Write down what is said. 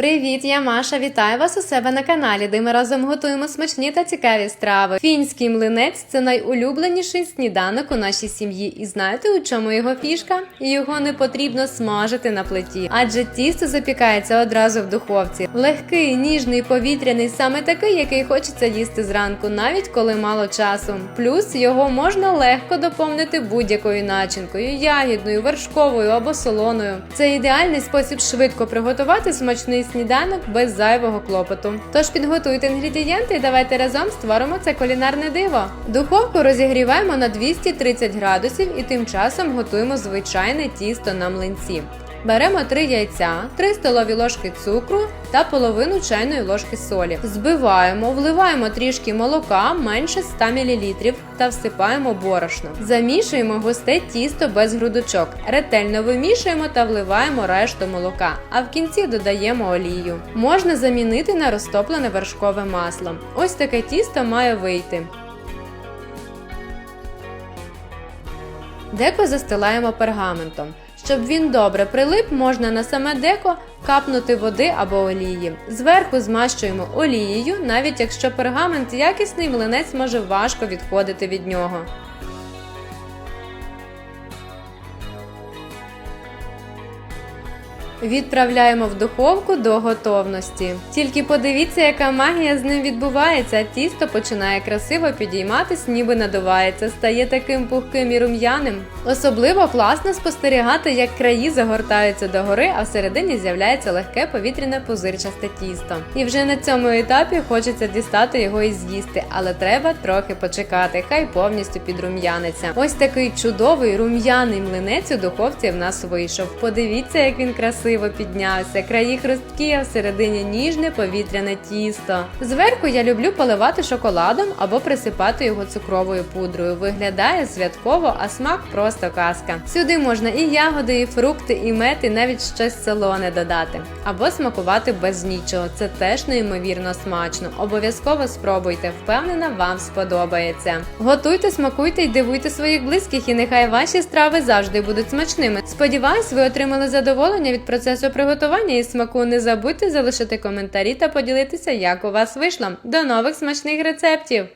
Привіт, я Маша. Вітаю вас у себе на каналі, де ми разом готуємо смачні та цікаві страви. Фінський млинець це найулюбленіший сніданок у нашій сім'ї. І знаєте, у чому його фішка? Його не потрібно смажити на плиті, адже тісто запікається одразу в духовці. Легкий, ніжний, повітряний, саме такий, який хочеться їсти зранку, навіть коли мало часу. Плюс його можна легко доповнити будь-якою начинкою, ягідною, вершковою або солоною. Це ідеальний спосіб швидко приготувати смачний сніданок без зайвого клопоту. Тож підготуйте інгредієнти і давайте разом створимо це кулінарне диво. Духовку розігріваємо на 230 градусів і тим часом готуємо звичайне тісто на млинці. Беремо 3 яйця, 3 столові ложки цукру та половину чайної ложки солі. Збиваємо, вливаємо трішки молока менше 100 мл та всипаємо борошно. Замішуємо густе тісто без грудочок. Ретельно вимішуємо та вливаємо решту молока, а в кінці додаємо олію. Можна замінити на розтоплене вершкове масло. Ось таке тісто має вийти. Деко застилаємо пергаментом. Щоб він добре прилип, можна на саме деко капнути води або олії. Зверху змащуємо олією, навіть якщо пергамент якісний, млинець може важко відходити від нього. Відправляємо в духовку до готовності. Тільки подивіться, яка магія з ним відбувається. Тісто починає красиво підійматись, ніби надувається, стає таким пухким і рум'яним. Особливо класно спостерігати, як краї загортаються догори, а всередині з'являється легке повітряне пузирчасте тісто. І вже на цьому етапі хочеться дістати його і з'їсти, але треба трохи почекати, хай повністю підрум'яниться. Ось такий чудовий рум'яний млинець у духовці в нас вийшов. Подивіться, як він красиво піднявся. Краї хрусткі, а всередині ніжне повітряне тісто. Зверху я люблю поливати шоколадом або присипати його цукровою пудрою. Виглядає святково, а смак просто казка. Сюди можна і ягоди, і фрукти, і мед, і навіть щось солоне додати. Або смакувати без нічого. Це теж неймовірно смачно. Обов'язково спробуйте, впевнена, вам сподобається. Готуйте, смакуйте і дивуйте своїх близьких, і нехай ваші страви завжди будуть смачними. Сподіваюсь, ви отримали задоволення від процесу приготування і смаку. Не забудьте залишити коментарі та поділитися, як у вас вийшло. До нових смачних рецептів!